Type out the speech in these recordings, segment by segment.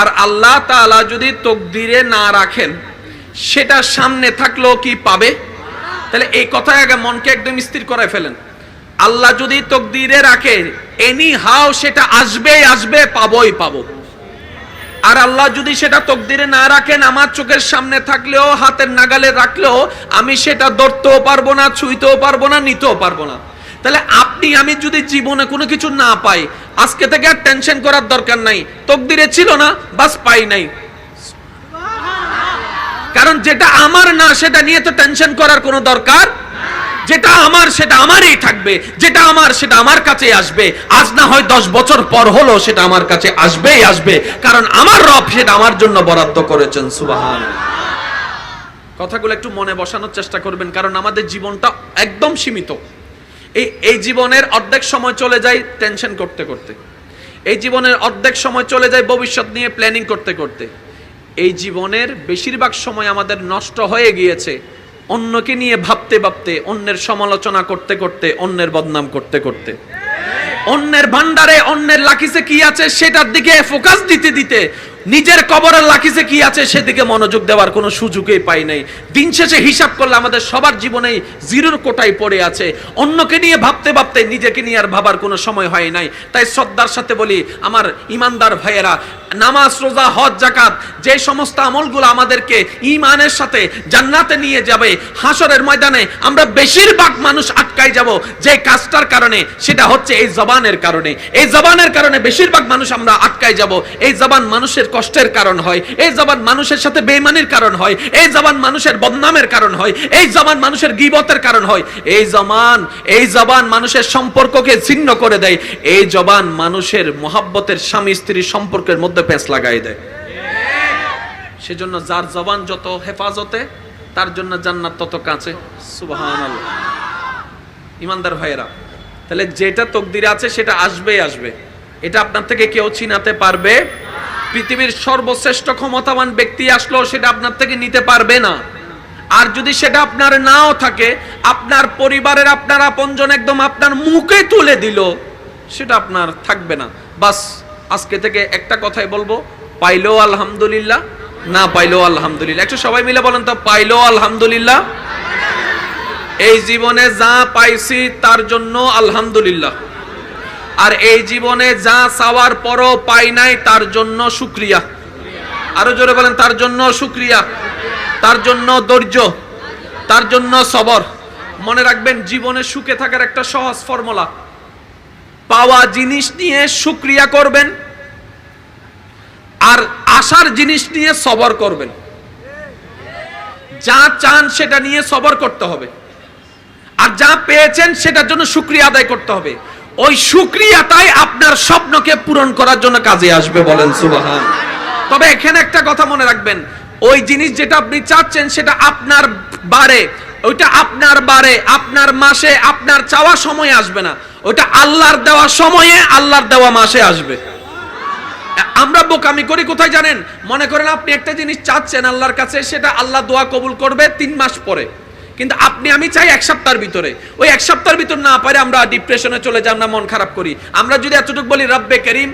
আর আল্লাহ তাআলা যদি তকদিরে না রাখেন, সেটা সামনে থাকলেও কি পাবে? তাহলে এই কথায় আগে মনকে একদম স্থির করে ফেলেন। আল্লাহ যদি তকদিরে রাখে এনি হাও সেটা আসবেই আসবে, পাবোই পাবো। আর আল্লাহ যদি সেটা তকদিরে না রাখেন, আমার চোখের সামনে থাকলেও, হাতের নাগালে রাখলেও, আমি সেটা ধরতেও পারব না, ছুঁইতেও পারব না, নিতেও পারব না। তাহলে আপনি, আমি যদি জীবনে কোনো কিছু না পাই, আজকে থেকে আর টেনশন করার দরকার নাই। তকদিরে ছিল না, বাস পাই নাই। কারণ যেটা আমার না, সেটা নিয়ে তো টেনশন করার কোনো দরকার যেটা আমার, সেটা আমারই থাকবে। যেটা আমার, সেটা আমার কাছে আসবে। আজ না হয় দশ বছর পর হলো, সেটা আমার কাছে আসবেই আসবে। কারণ আমার রব সেটা আমার জন্য বরাদ্দ করেছেন, সুবাহান। কথাগুলো একটু মনে বসানোর চেষ্টা করবেন, কারণ আমাদের জীবনটা একদম সীমিত। এই এই জীবনের অর্ধেক সময় চলে যায় টেনশন করতে করতে। এই জীবনের অর্ধেক সময় চলে যায় ভবিষ্যৎ নিয়ে প্ল্যানিং করতে করতে। এই জীবনের বেশিরভাগ সময় আমাদের নষ্ট হয়ে গিয়েছে, অন্যকে নিয়ে ভাবতে ভাবতে, অন্যের সমালোচনা করতে করতে, অন্যের বদনাম করতে করতে। অন্যের ভান্ডারে অন্যের লাকিসে কি আছে, সেটার দিকে ফোকাস দিতে দিতে নিজের কবরের লাকিসে কি আছে সেদিকে মনোযোগ দেওয়ার কোনো সুযোগই পাই নাই। দিন শেষে হিসাব করলে আমাদের সবার জীবনেই জিরোর কোটায় পড়ে আছে। অন্যকে নিয়ে ভাবতে ভাবতে নিজেকে নিয়ে আর ভাবার কোনো সময় হয় নাই। তাই শ্রদ্ধার সাথে বলি, আমার ইমানদার ভাইয়েরা, নামাজ, রোজা, হজ জাকাত যে সমস্ত আমলগুলো আমাদেরকে ইমানের সাথে জান্নাতে নিয়ে যাবে, হাসরের ময়দানে আমরা বেশিরভাগ মানুষ আটকাই যাব। যে কাজটার কারণে, সেটা হচ্ছে এই জবানের কারণে। এই জবানের কারণে বেশিরভাগ মানুষ আমরা আটকাই যাব। এই জবান মানুষের কষ্টের কারণ হয়, এই জবান মানুষের সাথে বেইমানির কারণ হয়, এই জবান মানুষের বদনামের কারণ হয়, এই জবান মানুষের গিবতের কারণ হয়, এই জবান এই জবান মানুষের সম্পর্ককে ছিন্ন করে দেয়, এই জবান মানুষের মহাব্বতের স্বামী স্ত্রীর সম্পর্কের মধ্যে পেঁচ লাগাই দেয়। সেজন্য যার জবান যত হেফাজতে, তার জন্য জান্নাত তত কাছে। সুবহানাল্লাহ। ইমানদার ভাইয়েরা, তাহলে যেটা তকদিরে আছে সেটা আসবেই আসবে। এটা আপনার থেকে কেউ চিনাতে পারবে। পৃথিবীর সর্বশ্রেষ্ঠ ক্ষমতাবান ব্যক্তি আসলো সেটা আপনার থেকে নিতে পারবে না। আর যদি সেটা আপনার নাও থাকে, আপনার পরিবারের আপনার আপনজন একদম আপনার মুখে তুলে দিল, সেটা আপনার থাকবে না। বাস, আজকে থেকে একটা কথাই বলব পাইলো আলহামদুলিল্লাহ, না পাইলো আলহামদুলিল্লাহ। একটু সবাই মিলে বলেন তো পাইলো আলহামদুলিল্লাহ? এই জীবনে যা পাইছি তার জন্য আলহামদুলিল্লাহ। আর এই জীবনে যা চাওয়ার পরও পাই নাই, তার জন্য শুক্রিয়া। আরও জোরে বলেন, তার জন্য শুক্রিয়া, তার জন্য ধৈর্য, তার জন্য সবর। মনে রাখবেন, জীবনে সুখে থাকার একটা সহজ ফর্মুলা। পাওয়া জিনিস নিয়ে শুক্রিয়া করবেন, আর আশার জিনিস নিয়ে সবর করবেন। যা চান সেটা নিয়ে সবর করতে হবে। আর যা পেয়েছেন, সেটার জন্য শুক্রিয়া আদায় করতে হবে। ওই শুক্রিয়াটাই আপনার স্বপ্নকে পূরণ করার জন্য কাজে আসবে বলেন, সুবাহান। তবে এখানে একটা কথা মনে রাখবেন, ওই জিনিস যেটা আপনি চাচ্ছেন সেটা আপনার বারে, ওইটা আপনার বারে, আপনার মাসে, আপনার চাওয়া সময়ে আসবে না। ওইটা আল্লাহর দেওয়া সময়ে, আল্লাহর দেওয়া মাসে আসবে। আমরা বোকামি করি কোথায় জানেন? মনে করেন আপনি একটা জিনিস চাচ্ছেন আল্লাহর কাছে, সেটা আল্লাহ দোয়া কবুল করবে তিন মাস পরে। কিন্তু আপনি, আমি চাই এক সপ্তাহের ভিতরে। ওই এক সপ্তাহের ভিতর না পারে আমরা ডিপ্রেশনে চলে যাই, আমরা মন খারাপ করি। আমরা যদি এতটুকু বলি, রব্বে করিম,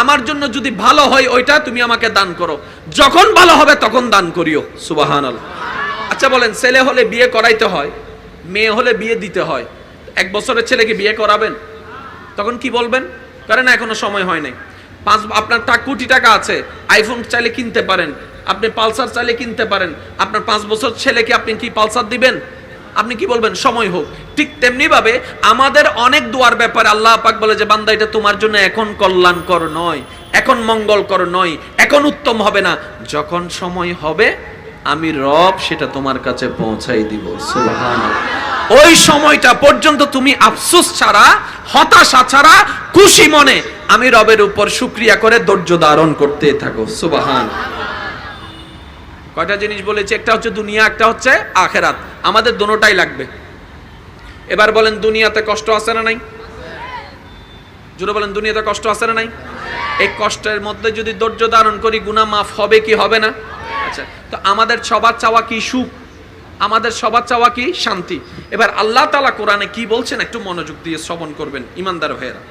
আমার জন্য যদি ভালো হয় ওইটা তুমি আমাকে দান করো। যখন ভালো হবে তখন দান করিও। সুবাহান আচ্ছা বলেন, ছেলে হলে বিয়ে করাইতে হয়, মেয়ে হলে বিয়ে দিতে হয়। এক বছরের ছেলেকে বিয়ে করাবেন? তখন কি বলবেন? কারণ এখনও সময় হয় নাই। পাঁচ, আপনার কোটি টাকা আছে, আইফোন চাইলে কিনতে পারেন। আপনি পালসার চাইলে কিনতে পারেন। আপনার পাঁচ বছর ছেলেকে আপনি কি পালসার দিবেন? আপনি কি বলবেন? সময় হোক। ঠিক তেমনি ভাবে আমাদের অনেক দোয়ার ব্যাপারে আল্লাহ পাক বলে যে, বান্দা, এটা তোমার জন্য এখন কল্যাণ কল্যাণকর নয়, এখন মঙ্গল মঙ্গলকর নয়, এখন উত্তম হবে না। যখন সময় হবে, আমি রব সেটা তোমার কাছে পৌঁছাই দিব। ওই সময়টা পর্যন্ত তুমি আফসোস ছাড়া, হতাশা ছাড়া, খুশি মনে আমি রবের উপর শুক্রিয়া করে ধৈর্য ধারণ করতে থাকো। সুবাহান কয়টা জিনিস বলেছি? একটা হচ্ছে দুনিয়া, একটা হচ্ছে আখেরাত। আমাদের দোনোটাই লাগবে। এবার বলেন, দুনিয়াতে কষ্ট আছে না নাই? জুড়ে বলেন, দুনিয়াতে কষ্ট আছে না নাই? এই কষ্টের মধ্যে যদি ধৈর্য ধারণ করি, গুনাহ মাফ হবে কি হবে না? আচ্ছা তো আমাদের সবার চাওয়া কি সুখ? আমাদের সবার চাওয়া কি শান্তি? এবার আল্লাহ তালা কোরআনে কি বলছেন? একটু মনোযোগ দিয়ে শ্রবণ করবেন, ইমানদার ভাইয়েরা।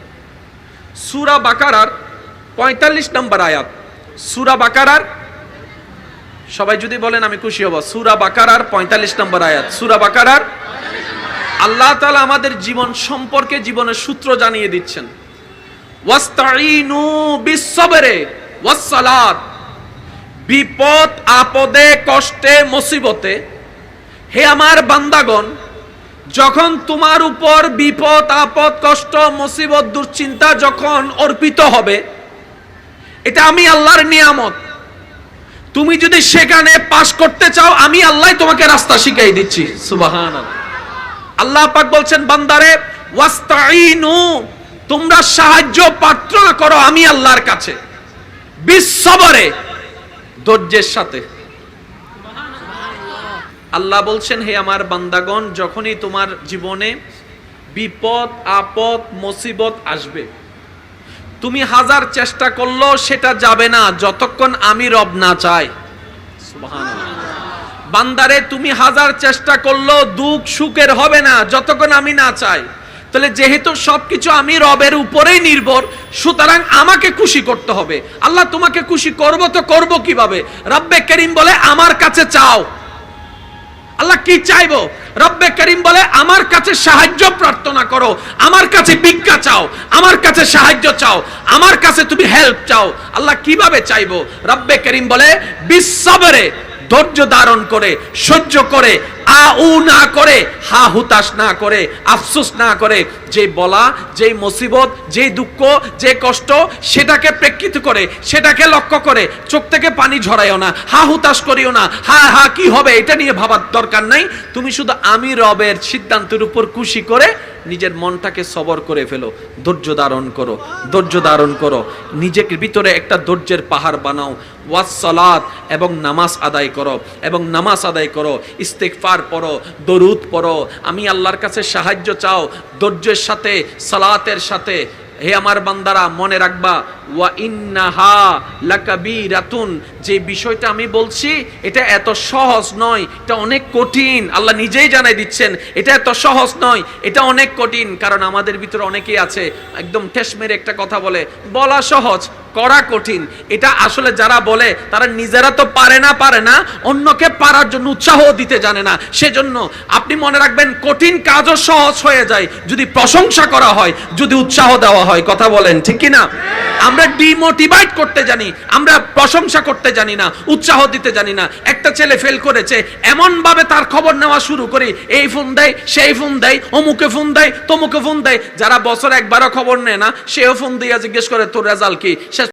সুরা বাকারার পঁয়তাল্লিশ নম্বর আয়াত। সুরা বাকারার সবাই যদি বলেন, আমি খুশি হব। সুরা বাকারার পঁয়তাল্লিশ নম্বর আয়াত। সুরা বাকারার, আল্লাহ তাআলা আমাদের জীবন সম্পর্কে জীবনের সূত্র জানিয়ে দিচ্ছেন। বিপদ, আপদে, কষ্টে, মুসিবতে। হে আমার বান্দাগণ, যখন তোমার উপর বিপদ, আপদ, কষ্ট, মুসিবত, দুশ্চিন্তা যখন অর্পিত হবে, এটা আমি আল্লাহর নিয়ামত। তুমি যদি সেখানে পাশ করতে চাও, আমি আল্লাহ তোমাকে রাস্তা শিখাই দিচ্ছি। সুবাহান আল্লাহ পাক বলছেন, বান্দারে ওয়াস্তাইনু তোমরা সাহায্য, প্রার্থনা করো আমি আল্লাহর কাছে। বিশ্ববরে, ধৈর্যের সাথে। আল্লাহ বলছেন, হে আমার বান্দাগণ, যখনই তোমার জীবনে বিপদ, আপদ, মুসিবত আসবে তুমি হাজার চেষ্টা করল সেটা যাবে না যতক্ষণ আমি রব না চাই। বান্দারে তুমি হাজার চেষ্টা করল দুঃখ সুখের হবে না যতক্ষণ আমি না চাই। তাহলে যেহেতু সবকিছু আমি রবের উপরেই নির্ভর সুতরাং আমাকে খুশি করতে হবে। আল্লাহ তোমাকে খুশি করব তো করব কীভাবে? রব্বে করিম বলে আমার কাছে চাও। আল্লাহ কি চাইব? রব্বে করিম বলে, আমার কাছে সাহায্য প্রার্থনা করো। আমার কাছে বিজ্ঞা চাও। আমার কাছে সাহায্য চাও। আমার কাছে তুমি হেল্প চাও। আল্লাহ কীভাবে চাইব? রব্বে করিম বলে বিশ্বাবরে ধৈর্য ধারণ করে, সহ্য করে আ, উ না করে, হা, হুতাশ না করে, আফসোস না করে, যে বলা যেই মুসিবত যেই দুঃখ, যে কষ্ট, সেটাকে প্রেক্ষিত করে, সেটাকে লক্ষ্য করে, চোখ থেকে পানি ঝরাইও না, হা, হুতাশ করিও না, হা হা, কি হবে, এটা নিয়ে ভাবার দরকার নাই। তুমি শুধু আমি রবের সিদ্ধান্তের উপর খুশি করে নিজের মনটাকে সবর করে ফেলো, ধৈর্য ধারণ করো, ধৈর্য ধারণ করো, নিজেকে ভিতরে একটা ধৈর্যের পাহাড় বানাও, ওয়াসসালাত এবং নামাজ আদায় করো, এবং নামাজ আদায় করো, ইস্তেগফার পড়ো, দরুদ পড়ো। আমি আল্লাহর কাছে সাহায্য চাও, ধৈর্যের সাথে, সালাতের সাথে। হে আমার বান্দারা, মনে রাখবা, ওয়া ইন্নাহা লাকাবিরাতুন। যে বিষয়টা আমি বলছি, এটা এত সহজ নয়, এটা অনেক কঠিন। আল্লাহ নিজেই জানাই দিচ্ছেন, এটা এত সহজ নয়, এটা অনেক কঠিন। কারণ আমাদের ভিতরে অনেকেই আছে, একদম ঠেস মেরে একটা কথা বলে, বলা সহজ। করা কঠিন। এটা আসলে যারা বলে, তারা নিজেরা তো পারে না পারে না, অন্যকে পারার জন্য উৎসাহ দিতে জানে না। সেজন্য আপনি মনে রাখবেন, কঠিন কাজও সহজ হয়ে যায় যদি প্রশংসা করা হয়, যদি উৎসাহ দেওয়া হয়। কথা বলেন, ঠিক কি না আমরা ডিমোটিভেট করতে জানি, আমরা প্রশংসা করতে জানি না, উৎসাহ দিতে জানি না। একটা ছেলে ফেল করেছে এমন ভাবে তার খবর নেওয়া শুরু করি, এই ফোন দেয়, সেই ফোন দেয়, অমুকে ফোন দেয়, তমুকে ফোন দেয়। যারা বছর একবারও খবর নেয় না, সেও ফোন দিয়ে জিজ্ঞেস করে, তোর রেজাল্ট কি? সে